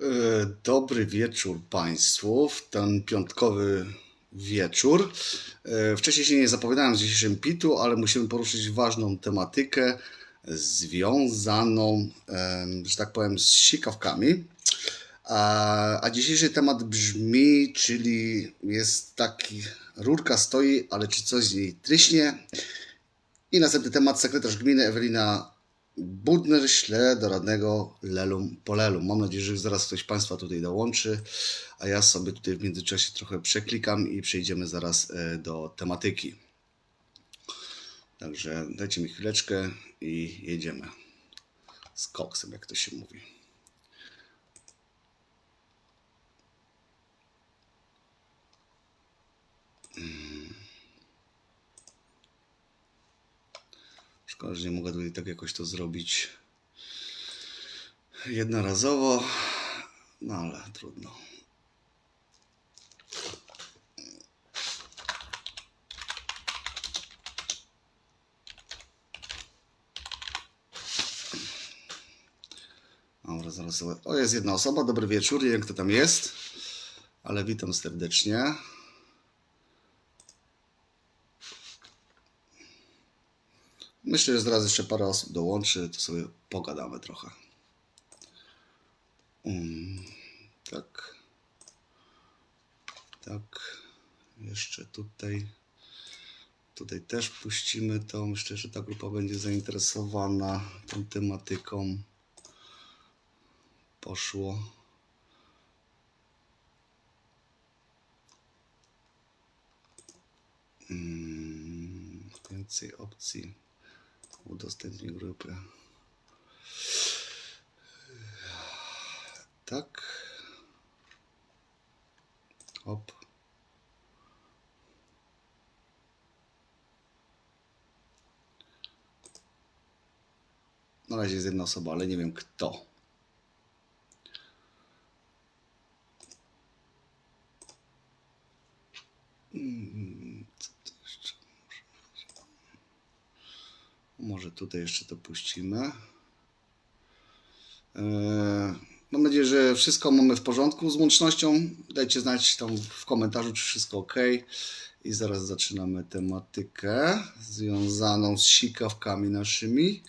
E, Dobry wieczór Państwu w ten piątkowy wieczór. E, Wcześniej się nie zapowiadałem z dzisiejszym pitu, ale musimy poruszyć ważną tematykę związaną, że tak powiem, z sikawkami. A, a dzisiejszy temat brzmi, czyli jest taki, rurka stoi, ale czy coś z niej tryśnie? I następny temat, sekretarz gminy Ewelina Budner śle do radnego Lelum Polelum. Mam nadzieję, że zaraz ktoś Państwa tutaj dołączy, a ja sobie tutaj w międzyczasie trochę przeklikam i przejdziemy zaraz e, do tematyki. Także dajcie mi chwileczkę i jedziemy z koksem, jak to się mówi. Szkoda, że nie mogę tutaj tak jakoś to zrobić jednorazowo, no ale trudno. Dobra, zaraz. O, jest jedna osoba, dobry wieczór, nie wiem kto tam jest, ale witam serdecznie. Myślę, że zaraz jeszcze parę osób dołączy, to sobie pogadamy trochę. Mm, tak. Tak. Jeszcze tutaj. Tutaj też puścimy to. Myślę, że ta grupa będzie zainteresowana tą tematyką. Poszło. Mm, więcej opcji. Udostępnij grupę. Tak. Hop. Na razie jest jedna osoba, ale nie wiem kto. Mm, co to jeszcze może być? Może tutaj jeszcze to puścimy. Eee, Mam nadzieję, że wszystko mamy w porządku z łącznością. Dajcie znać tam w komentarzu, czy wszystko ok. I zaraz zaczynamy tematykę związaną z sikawkami naszymi.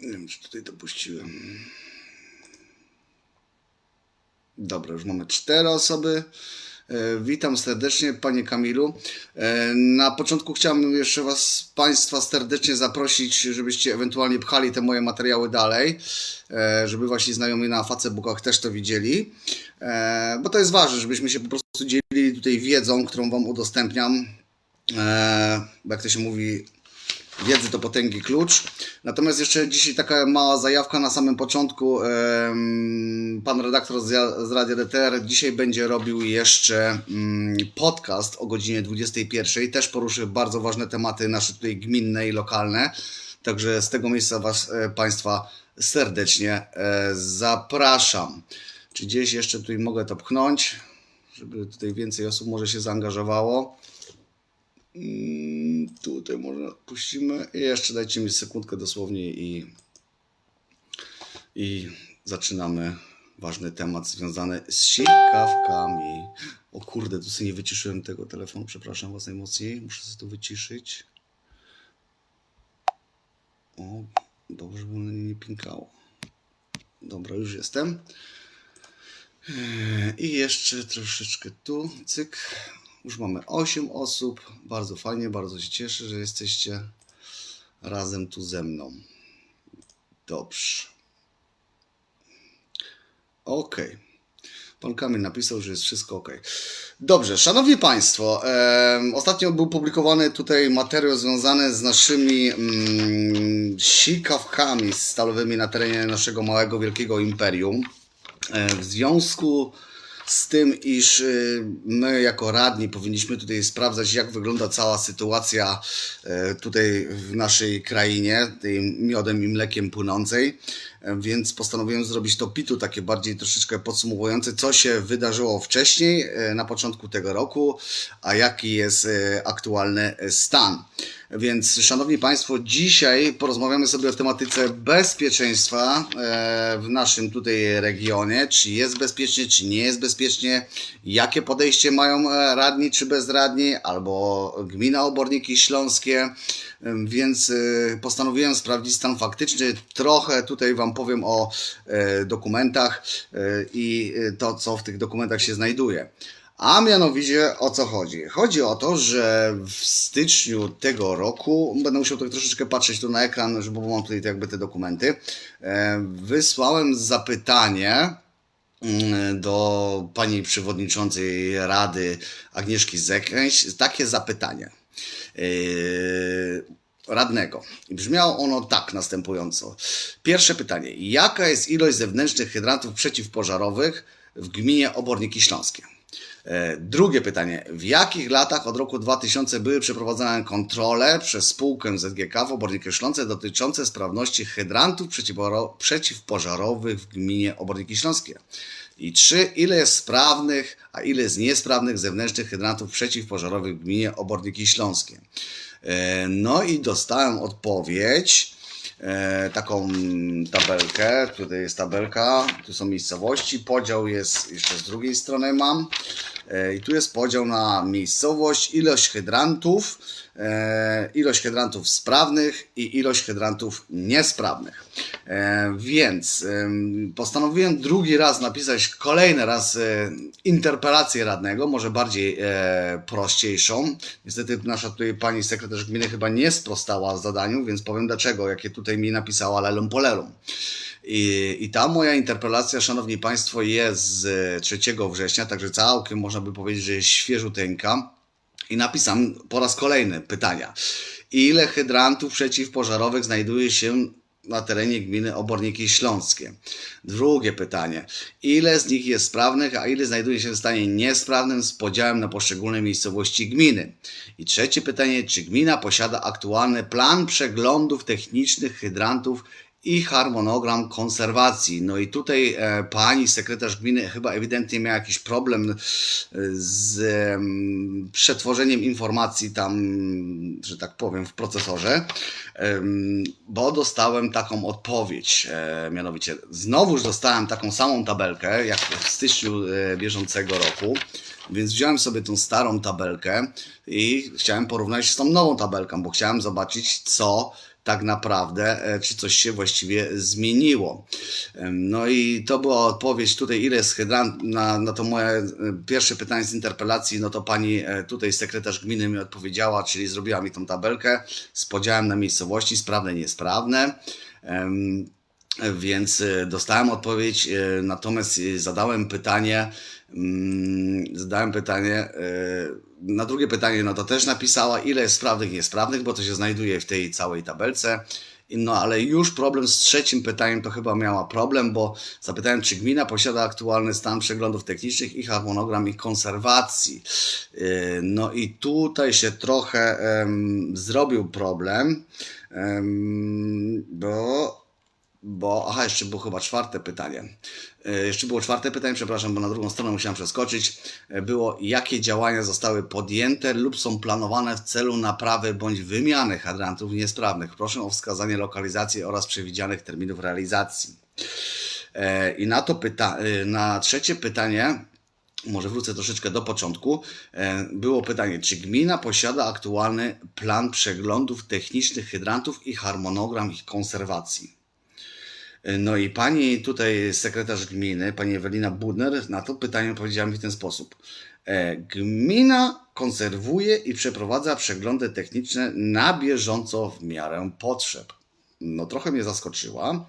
Nie wiem, czy tutaj dopuściłem. Dobra, już mamy cztery osoby. E, Witam serdecznie, panie Kamilu. E, Na początku chciałbym jeszcze was, państwa serdecznie zaprosić, żebyście ewentualnie pchali te moje materiały dalej, e, żeby wasi znajomi na Facebookach też to widzieli, bo to jest ważne, żebyśmy się po prostu dzielili tutaj wiedzą, którą wam udostępniam. Jak to się mówi, wiedzy to potęgi klucz. Natomiast jeszcze dzisiaj taka mała zajawka na samym początku. Pan redaktor z Radia DTR dzisiaj będzie robił jeszcze mm, podcast o godzinie 21. Też poruszy bardzo ważne tematy nasze tutaj gminne i lokalne. Także z tego miejsca Was e, Państwa serdecznie e, zapraszam. Czy gdzieś jeszcze tutaj mogę to pchnąć, żeby tutaj więcej osób może się zaangażowało. Tutaj może puścimy. I jeszcze dajcie mi sekundkę dosłownie i, i zaczynamy ważny temat związany z sikawkami. O kurde, tu sobie nie wyciszyłem tego telefonu, przepraszam was najmocniej. Muszę sobie to wyciszyć. O, dobrze, bo ono nie pinkało. Dobra, już jestem. Eee, I jeszcze troszeczkę tu, cyk. Już mamy 8 osób. Bardzo fajnie, bardzo się cieszę, że jesteście razem tu ze mną. Dobrze. Ok. Pan Kamil napisał, że jest wszystko ok. Dobrze, szanowni Państwo, em, ostatnio był publikowany tutaj materiał związany z naszymi mm, sikawkami stalowymi na terenie naszego małego, wielkiego imperium. E, w związku tym, iż y, my jako radni powinniśmy tutaj sprawdzać, jak wygląda cała sytuacja e, tutaj w naszej krainie, tej miodem i mlekiem płynącej. E, Więc postanowiłem zrobić to pitu takie bardziej troszeczkę podsumowujące, co się wydarzyło wcześniej, e, na początku tego roku, a jaki jest e, aktualny stan. Więc, Szanowni Państwo, dzisiaj porozmawiamy sobie o tematyce bezpieczeństwa e, w naszym tutaj regionie. Czy jest bezpiecznie, czy nie jest bezpiecznie, jakie podejście mają e, radni czy bezradni, albo gmina Oborniki Śląskie. Więc e, postanowiłem sprawdzić stan faktyczny. Trochę tutaj Wam powiem o e, dokumentach e, i e, to, co w tych dokumentach się znajduje. A mianowicie o co chodzi? Chodzi o to, że w styczniu tego roku, będę musiał tutaj troszeczkę patrzeć tu na ekran, żeby mam tutaj jakby te dokumenty, wysłałem zapytanie mm, do pani przewodniczącej Rady Agnieszki Zekręś takie zapytanie radnego. I brzmiało ono tak następująco. Pierwsze pytanie. Jaka jest ilość zewnętrznych hydrantów przeciwpożarowych w gminie Oborniki Śląskie? E, Drugie pytanie. W jakich latach od roku 2000 były przeprowadzane kontrole przez spółkę ZGK w Oborniki Śląsce dotyczące sprawności hydrantów przeciwpożarowych w gminie Oborniki Śląskie? I trzy, ile jest sprawnych, a ile jest niesprawnych zewnętrznych hydrantów przeciwpożarowych w gminie Oborniki Śląskie? E, No i dostałem odpowiedź, e, taką tabelkę, tutaj jest tabelka, tu są miejscowości, podział jest, jeszcze z drugiej strony mam, i tu jest podział na miejscowość, ilość hydrantów, e, ilość hydrantów sprawnych i ilość hydrantów niesprawnych. E, Więc em, postanowiłem drugi raz napisać kolejny raz e, interpelację radnego, może bardziej e, prościejszą. Niestety nasza tutaj pani sekretarz gminy chyba nie sprostała zadaniu, więc powiem dlaczego, jakie tutaj mi napisała lelum polelum. I, I ta moja interpelacja, Szanowni Państwo, jest z 3 września, także całkiem można by powiedzieć, że jest świeżuteńka. I napisam po raz kolejny pytania. Ile hydrantów przeciwpożarowych znajduje się na terenie gminy Oborniki Śląskie? Drugie pytanie. Ile z nich jest sprawnych, a ile znajduje się w stanie niesprawnym z podziałem na poszczególne miejscowości gminy? I trzecie pytanie. Czy gmina posiada aktualny plan przeglądów technicznych hydrantów i harmonogram konserwacji. No i tutaj e, pani sekretarz gminy chyba ewidentnie miała jakiś problem e, z em, przetworzeniem informacji tam, że tak powiem, w procesorze, bo dostałem taką odpowiedź, e, mianowicie znowuż dostałem taką samą tabelkę, jak w styczniu bieżącego roku. Więc wziąłem sobie tą starą tabelkę i chciałem porównać z tą nową tabelką, bo chciałem zobaczyć, co tak naprawdę, e, czy coś się właściwie zmieniło. No i to była odpowiedź tutaj, ile jest hydrant, na, na to moje e, pierwsze pytanie z interpelacji, no to pani e, tutaj sekretarz gminy mi odpowiedziała, czyli zrobiła mi tą tabelkę z podziałem na miejscowości, sprawne, niesprawne. Więc dostałem odpowiedź, natomiast zadałem pytanie, mm, zadałem pytanie, na drugie pytanie, no to też napisała, ile jest sprawnych i niesprawnych, bo to się znajduje w tej całej tabelce. No ale już problem z trzecim pytaniem to chyba miała problem, bo zapytałem, czy gmina posiada aktualny stan przeglądów technicznych i harmonogram ich konserwacji. Yy, No i tutaj się trochę em, zrobił problem, em, bo bo, aha, jeszcze było chyba czwarte pytanie. E, Jeszcze było czwarte pytanie, przepraszam, bo na drugą stronę musiałem przeskoczyć. E, Było, jakie działania zostały podjęte lub są planowane w celu naprawy bądź wymiany hydrantów niesprawnych. Proszę o wskazanie lokalizacji oraz przewidzianych terminów realizacji. E, I na to pyta- na trzecie pytanie, może wrócę troszeczkę do początku, było pytanie, czy gmina posiada aktualny plan przeglądów technicznych hydrantów i harmonogram ich konserwacji. No i pani tutaj sekretarz gminy, pani Ewelina Budner, na to pytanie powiedziała mi w ten sposób. E, Gmina konserwuje i przeprowadza przeglądy techniczne na bieżąco w miarę potrzeb. no trochę mnie zaskoczyła.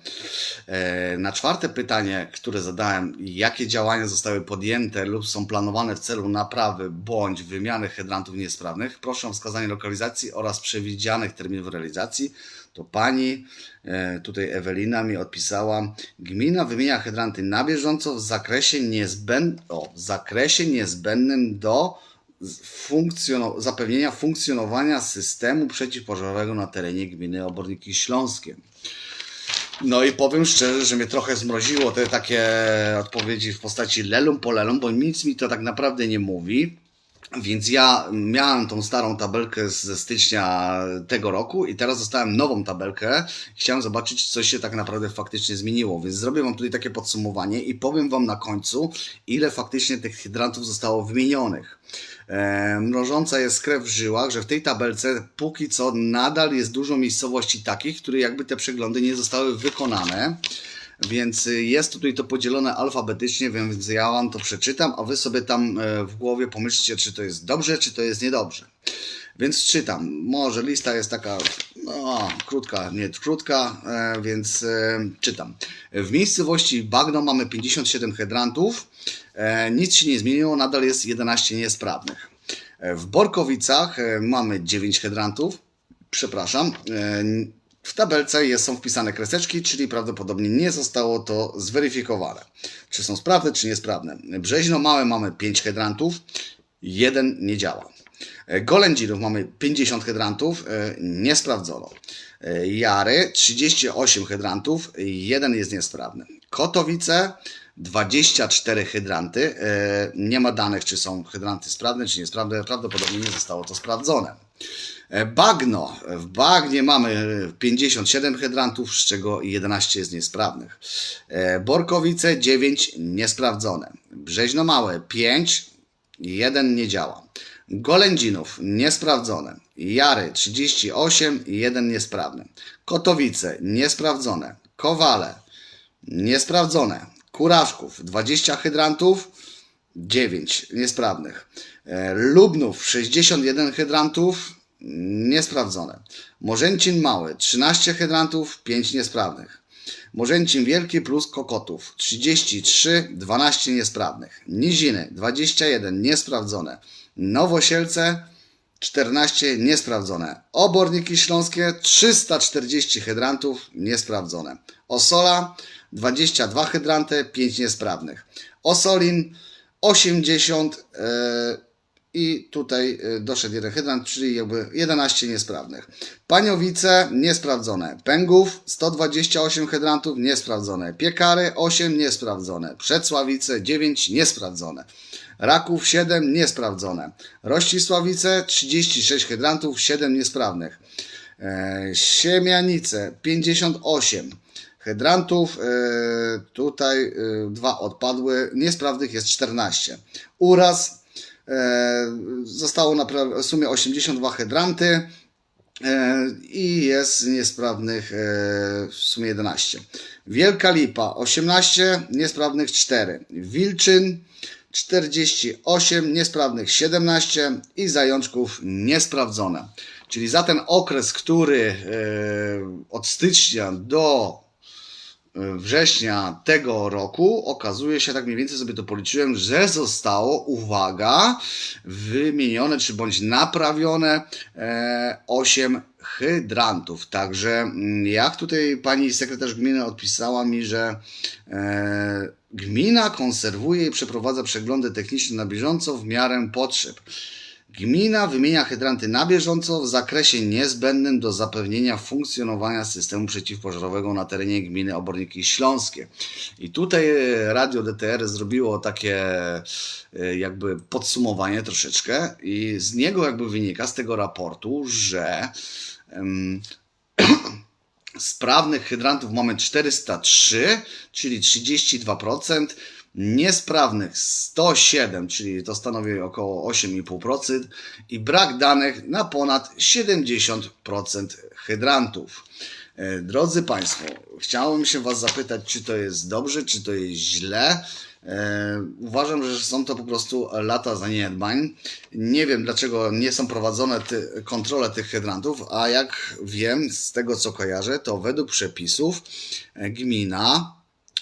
E, Na czwarte pytanie, które zadałem, jakie działania zostały podjęte lub są planowane w celu naprawy bądź wymiany hydrantów niesprawnych, proszę o wskazanie lokalizacji oraz przewidzianych terminów realizacji. To pani, e, tutaj Ewelina mi odpisała, gmina wymienia hydranty na bieżąco w zakresie, niezbęd... o, w zakresie niezbędnym do zapewnienia funkcjonowania systemu przeciwpożarowego na terenie gminy Oborniki Śląskie. No i powiem szczerze, że mnie trochę zmroziło te takie odpowiedzi w postaci lelum po lelum, bo nic mi to tak naprawdę nie mówi. Więc ja miałem tą starą tabelkę ze stycznia tego roku i teraz dostałem nową tabelkę. Chciałem zobaczyć, co się tak naprawdę faktycznie zmieniło. Więc zrobię Wam tutaj takie podsumowanie i powiem Wam na końcu, ile faktycznie tych hydrantów zostało wymienionych. E, mrożąca jest krew w żyłach, że w tej tabelce póki co nadal jest dużo miejscowości takich, które jakby te przeglądy nie zostały wykonane. Więc y, jest tutaj to podzielone alfabetycznie, więc ja Wam to przeczytam, a Wy sobie tam e, w głowie pomyślcie, czy to jest dobrze, czy to jest niedobrze. Więc czytam. Może lista jest taka no, krótka, nie krótka, e, więc e, czytam. W miejscowości Bagno mamy 57 hydrantów. Nic się nie zmieniło, nadal jest 11 niesprawnych. W Borkowicach mamy 9 hydrantów. Przepraszam. W tabelce są wpisane kreseczki, czyli prawdopodobnie nie zostało to zweryfikowane. Czy są sprawne, czy niesprawne. Brzeźno Małe mamy 5 hydrantów, jeden nie działa. Golędzinów mamy 50 hydrantów, e, nie sprawdzono. E, Jary 38 hydrantów, jeden jest niesprawny. Kotowice 24 hydranty, e, nie ma danych czy są hydranty sprawne czy niesprawne, prawdopodobnie nie zostało to sprawdzone. E, Bagno. W bagnie mamy 57 hydrantów, z czego 11 jest niesprawnych. E, Borkowice 9 niesprawdzone. Brzeźno Małe 5, jeden nie działa. Golędzinów niesprawdzone. Jary 38, jeden niesprawny. Kotowice niesprawdzone. Kowale niesprawdzone. Kurawków 20 hydrantów, 9 niesprawnych. E, Lubnów 61 hydrantów, niesprawdzone. Morzęcin Mały 13 hydrantów, 5 niesprawnych. Morzęcin Wielki plus Kokotów 33, 12 niesprawnych. Niziny 21 niesprawdzone. Nowosielce 14 niesprawdzone. Oborniki Śląskie 340 hydrantów niesprawdzone. Osola 22 hydranty, 5 niesprawnych. Osolin 80 e, i tutaj e, doszedł jeden hydrant, czyli jakby 11 niesprawnych. Paniowice niesprawdzone. Pęgów 128 hydrantów niesprawdzone. Piekary 8 niesprawdzone. Przedsławice 9 niesprawdzone. Raków 7 niesprawdzone. Rościsławice 36 hydrantów, 7 niesprawnych. E, Siemianice 58 hydrantów, e, tutaj e, dwa odpadły, niesprawnych jest 14. Uraz zostało napra- w sumie 82 hydranty e, i jest niesprawnych e, w sumie 11. Wielka Lipa 18, niesprawnych 4. Wilczyn 48, niesprawnych 17 i zajączków niesprawdzone. Czyli za ten okres, który e, od stycznia do e, września tego roku okazuje się, tak mniej więcej sobie to policzyłem, że zostało, uwaga, wymienione czy bądź naprawione e, 8 hydrantów. Także mm, jak tutaj pani sekretarz gminy odpisała mi, że e, gmina konserwuje i przeprowadza przeglądy techniczne na bieżąco w miarę potrzeb. Gmina wymienia hydranty na bieżąco w zakresie niezbędnym do zapewnienia funkcjonowania systemu przeciwpożarowego na terenie gminy Oborniki Śląskie. I tutaj e, Radio DTR zrobiło takie e, jakby podsumowanie troszeczkę i z niego jakby wynika z tego raportu, że em, sprawnych hydrantów mamy 403, czyli 32%. Niesprawnych 107, czyli to stanowi około 8,5% i brak danych na ponad 70% hydrantów. E, Drodzy Państwo, chciałem się Was zapytać, czy to jest dobrze, czy to jest źle. E, Uważam, że są to po prostu lata zaniedbań. Nie wiem, dlaczego nie są prowadzone ty, kontrole tych hydrantów, a jak wiem, z tego co kojarzę, to według przepisów e, gmina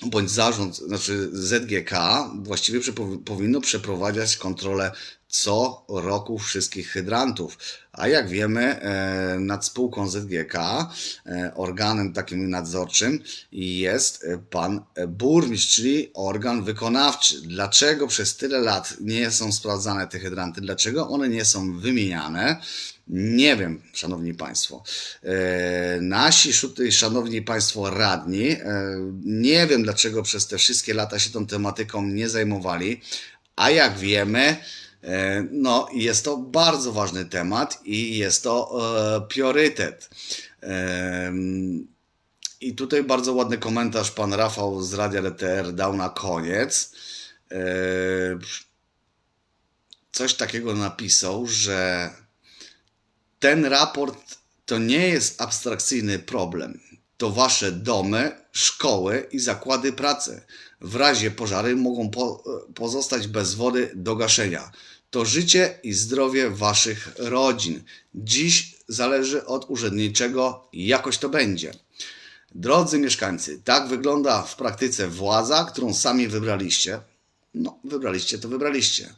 bądź zarząd, znaczy ZGK właściwie powinno przeprowadzać kontrolę co roku wszystkich hydrantów. A jak wiemy, e, nad spółką ZGK, e, organem takim nadzorczym jest e, pan burmistrz, czyli organ wykonawczy. Dlaczego przez tyle lat nie są sprawdzane te hydranty? Dlaczego one nie są wymieniane? Nie wiem, szanowni państwo. E, nasi szanowni państwo radni, e, nie wiem dlaczego przez te wszystkie lata się tą tematyką nie zajmowali, a jak wiemy, e, no jest to bardzo ważny temat i jest to priorytet. I tutaj bardzo ładny komentarz pan Rafał z Radia LTR dał na koniec. Coś takiego napisał, że ten raport to nie jest abstrakcyjny problem. To wasze domy, szkoły i zakłady pracy. W razie pożary mogą po, pozostać bez wody do gaszenia. To życie i zdrowie waszych rodzin. Dziś zależy od urzędniczego, jakoś to będzie. Drodzy mieszkańcy, tak wygląda w praktyce władza, którą sami wybraliście. No, wybraliście to wybraliście.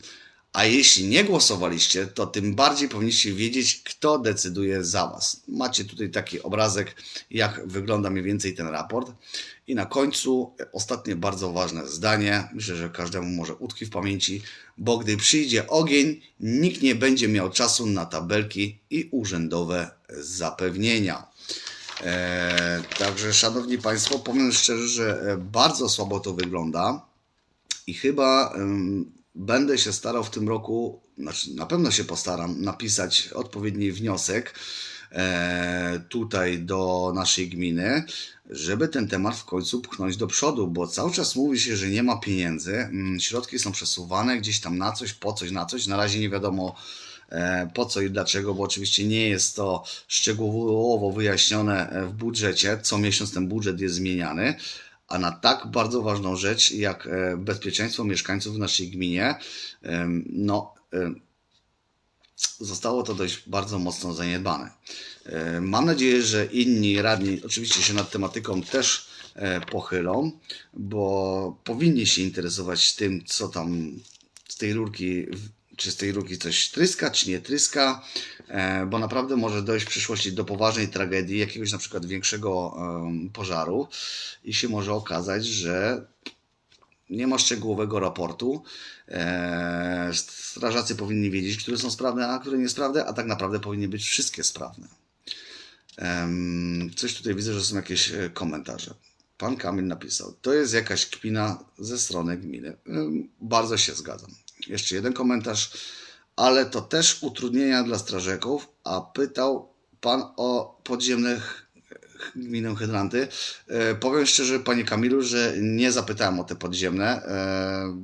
A jeśli nie głosowaliście, to tym bardziej powinniście wiedzieć, kto decyduje za Was. Macie tutaj taki obrazek, jak wygląda mniej więcej ten raport. I na końcu ostatnie bardzo ważne zdanie. Myślę, że każdemu może utkwi w pamięci, bo gdy przyjdzie ogień, nikt nie będzie miał czasu na tabelki i urzędowe zapewnienia. Eee, także, szanowni Państwo, powiem szczerze, że bardzo słabo to wygląda i chyba ym, będę się starał w tym roku, znaczy na pewno się postaram napisać odpowiedni wniosek e, tutaj do naszej gminy, żeby ten temat w końcu pchnąć do przodu, bo cały czas mówi się, że nie ma pieniędzy, mm, środki są przesuwane gdzieś tam na coś, po coś, na coś, na razie nie wiadomo e, po co i dlaczego, bo oczywiście nie jest to szczegółowo wyjaśnione e, w budżecie, co miesiąc ten budżet jest zmieniany, a na tak bardzo ważną rzecz jak e, bezpieczeństwo mieszkańców w naszej gminie, no, zostało to dość bardzo mocno zaniedbane. E, Mam nadzieję, że inni radni oczywiście się nad tematyką też e, pochylą, bo powinni się interesować tym, co tam z tej rurki, czy z tej rurki coś tryska, czy nie tryska, e, bo naprawdę może dojść w przyszłości do poważnej tragedii, jakiegoś na przykład większego pożaru i się może okazać, że nie ma szczegółowego raportu. Eee, strażacy powinni wiedzieć, które są sprawne, a które niesprawne, a tak naprawdę powinny być wszystkie sprawne. Coś tutaj widzę, że są jakieś e, komentarze. Pan Kamil napisał, to jest jakaś kpina ze strony gminy. Bardzo się zgadzam. Jeszcze jeden komentarz, ale to też utrudnienia dla strażaków, a pytał pan o podziemnych gminę hydranty. E, powiem szczerze, panie Kamilu, że nie zapytałem o te podziemne, e,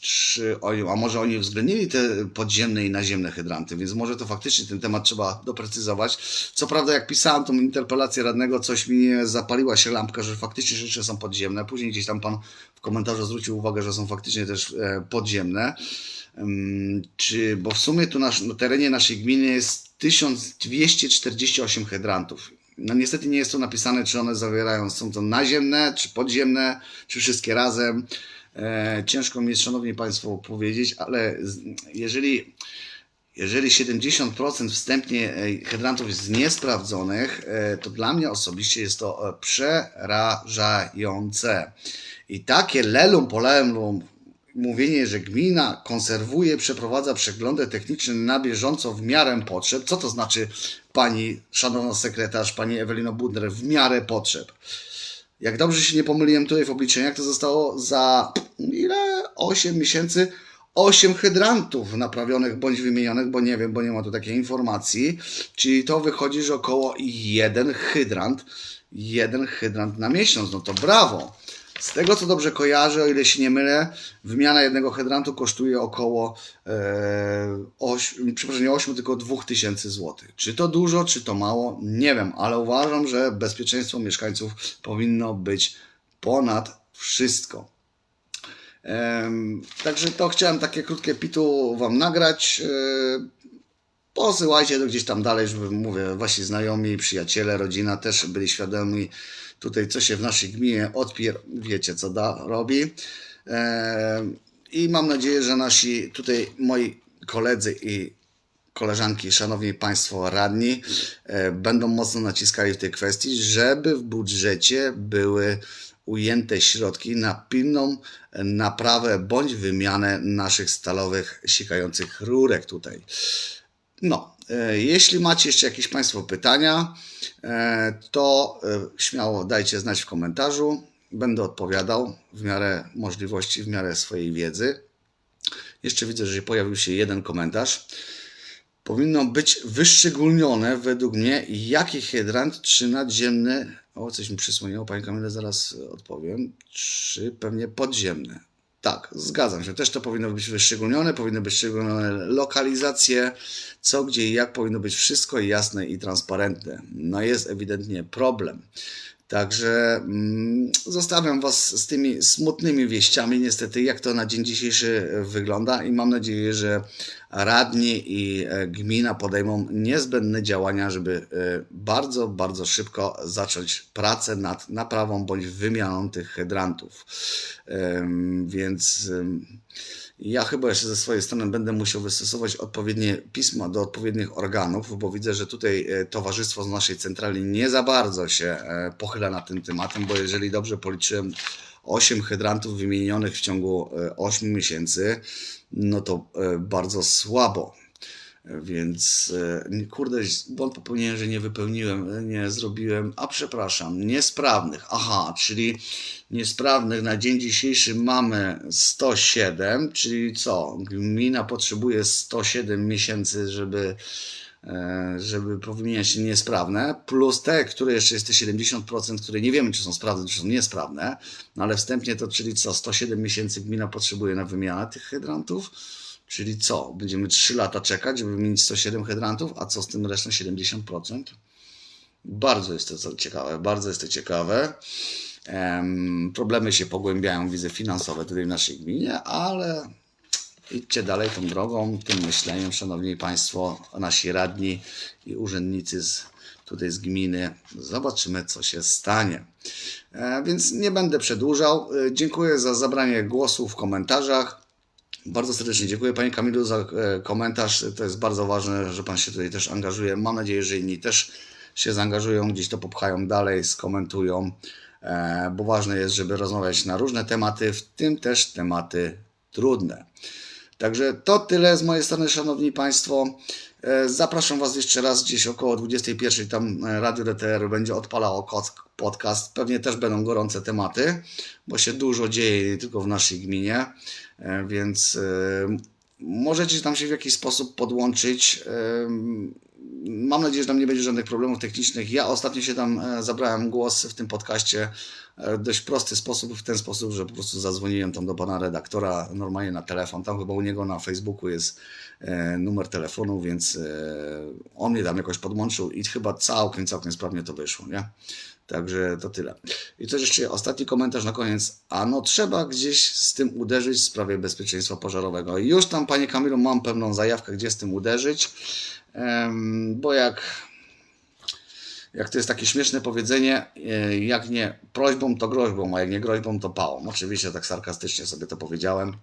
czy oni, a może oni uwzględnili te podziemne i naziemne hydranty, więc może to faktycznie ten temat trzeba doprecyzować. Co prawda, jak pisałem tą interpelację radnego, coś mi zapaliła się lampka, że faktycznie rzeczy są podziemne. Później gdzieś tam pan w komentarzu zwrócił uwagę, że są faktycznie też e, podziemne. Czy, bo w sumie tu nasz, na terenie naszej gminy jest 1248 hydrantów. No niestety nie jest tu napisane, czy one zawierają, są to naziemne, czy podziemne, czy wszystkie razem. E, ciężko mi jest, szanowni państwo, powiedzieć, ale jeżeli, jeżeli 70% wstępnie e, hydrantów jest niesprawdzonych, e, to dla mnie osobiście jest to e, przerażające. I takie lelum polelum mówienie, że gmina konserwuje, przeprowadza przeglądy techniczne na bieżąco w miarę potrzeb. Co to znaczy, pani szanowna sekretarz, pani Ewelino Budner, w miarę potrzeb? Jak dobrze się nie pomyliłem tutaj w obliczeniach, to zostało za ile? 8 miesięcy 8 hydrantów naprawionych bądź wymienionych, bo nie wiem, bo nie ma tu takiej informacji. Czyli to wychodzi, że około jeden hydrant, jeden hydrant na miesiąc. No to brawo. Z tego co dobrze kojarzę, o ile się nie mylę, wymiana jednego hydrantu kosztuje około e, 8, przepraszam, nie 8, tylko 2000 zł. Czy to dużo, czy to mało, nie wiem, ale uważam, że bezpieczeństwo mieszkańców powinno być ponad wszystko. Em, Także to chciałem takie krótkie pitu Wam nagrać. E, Posyłajcie to gdzieś tam dalej, żeby mówię, wasi znajomi, przyjaciele, rodzina też byli świadomi tutaj, co się w naszej gminie odpier, wiecie, co da, robi. E, I mam nadzieję, że nasi tutaj moi koledzy i koleżanki, szanowni państwo radni, e, będą mocno naciskali w tej kwestii, żeby w budżecie były ujęte środki na pilną naprawę bądź wymianę naszych stalowych sikających rurek tutaj. No, jeśli macie jeszcze jakieś Państwo pytania, e, to e, śmiało dajcie znać w komentarzu. Będę odpowiadał w miarę możliwości, w miarę swojej wiedzy. Jeszcze widzę, że pojawił się jeden komentarz. Powinno być wyszczególnione według mnie, jaki hydrant, czy nadziemny, o coś mi przysłoniło, Panie Kamile, zaraz odpowiem, czy pewnie podziemny. Tak, zgadzam się. Też to powinno być wyszczególnione, powinny być wyszczególnione lokalizacje, co, gdzie i jak powinno być wszystko jasne i transparentne. No jest ewidentnie problem. Także mm, zostawiam Was z tymi smutnymi wieściami, niestety, jak to na dzień dzisiejszy wygląda, i mam nadzieję, że radni i e, gmina podejmą niezbędne działania, żeby e, bardzo, bardzo szybko zacząć pracę nad naprawą bądź wymianą tych hydrantów. Więc. Ja chyba jeszcze ze swojej strony będę musiał wystosować odpowiednie pisma do odpowiednich organów, bo widzę, że tutaj e, towarzystwo z naszej centrali nie za bardzo się e, pochyla nad tym tematem, bo jeżeli dobrze policzyłem 8 hydrantów wymienionych w ciągu e, 8 miesięcy, no to e, bardzo słabo. Więc e, kurde, błąd popełniłem, że nie wypełniłem, nie zrobiłem, a przepraszam, niesprawnych. Aha, czyli niesprawnych na dzień dzisiejszy mamy 107, czyli co? Gmina potrzebuje 107 miesięcy, żeby, e, żeby powymieniać się niesprawne, plus te, które jeszcze jest te 70%, które nie wiemy, czy są sprawne, czy są niesprawne, no ale wstępnie to, czyli co? 107 miesięcy gmina potrzebuje na wymianę tych hydrantów. Czyli co? Będziemy 3 lata czekać, żeby wymienić 107 hydrantów, a co z tym resztą 70%? Bardzo jest to ciekawe, bardzo jest to ciekawe. Em, problemy się pogłębiają, widzę, finansowe tutaj w naszej gminie, ale idźcie dalej tą drogą, tym myśleniem, szanowni państwo, nasi radni i urzędnicy z, tutaj z gminy. Zobaczymy, co się stanie. E, więc nie będę przedłużał. E, dziękuję za zabranie głosu w komentarzach. Bardzo serdecznie dziękuję Panie Kamilu za e, komentarz. To jest bardzo ważne, że Pan się tutaj też angażuje. Mam nadzieję, że inni też się zaangażują, gdzieś to popchają dalej, skomentują, e, bo ważne jest, żeby rozmawiać na różne tematy, w tym też tematy trudne. Także to tyle z mojej strony, Szanowni Państwo. E, Zapraszam Was jeszcze raz gdzieś około 21. Tam Radio DTR będzie odpalało podcast. Pewnie też będą gorące tematy, bo się dużo dzieje nie tylko w naszej gminie, więc e, możecie tam się w jakiś sposób podłączyć. E, Mam nadzieję, że tam nie będzie żadnych problemów technicznych. Ja ostatnio się tam e, zabrałem głos w tym podcaście e, w dość prosty sposób, w ten sposób, że po prostu zadzwoniłem tam do pana redaktora normalnie na telefon. Tam chyba u niego na Facebooku jest e, numer telefonu, więc e, on mnie tam jakoś podłączył i chyba całkiem, całkiem sprawnie to wyszło, nie? Także to tyle. I coś jeszcze, ostatni komentarz na koniec. A no trzeba gdzieś z tym uderzyć w sprawie bezpieczeństwa pożarowego. Już tam, panie Kamilu, mam pewną zajawkę, gdzie z tym uderzyć, bo jak jak to jest takie śmieszne powiedzenie, e, jak nie prośbą, to groźbą, a jak nie groźbą, to pałą. Oczywiście tak sarkastycznie sobie to powiedziałem,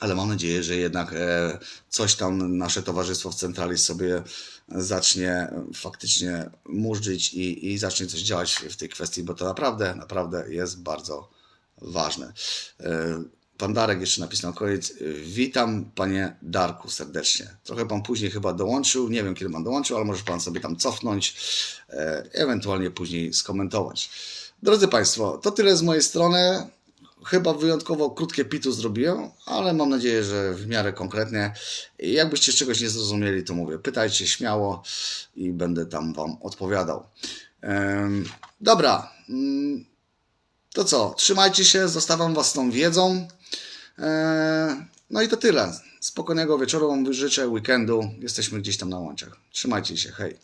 ale mam nadzieję, że jednak e, coś tam nasze towarzystwo w centrali sobie zacznie faktycznie murzyć i, i zacznie coś działać w tej kwestii, bo to naprawdę, naprawdę jest bardzo ważne. E, Pan Darek jeszcze napisał na koniec. Witam panie Darku serdecznie. Trochę pan później chyba dołączył. Nie wiem kiedy pan dołączył, ale może pan sobie tam cofnąć, e, ewentualnie później skomentować. Drodzy Państwo, to tyle z mojej strony. Chyba wyjątkowo krótkie pitu zrobiłem, ale mam nadzieję, że w miarę konkretnie. Jakbyście czegoś nie zrozumieli, to mówię, pytajcie śmiało i będę tam Wam odpowiadał. Dobra. mm, To co, trzymajcie się, zostawiam Was tą wiedzą. E, no i to tyle. Spokojnego wieczoru Wam życzę, weekendu. Jesteśmy gdzieś tam na łączach. Trzymajcie się, hej.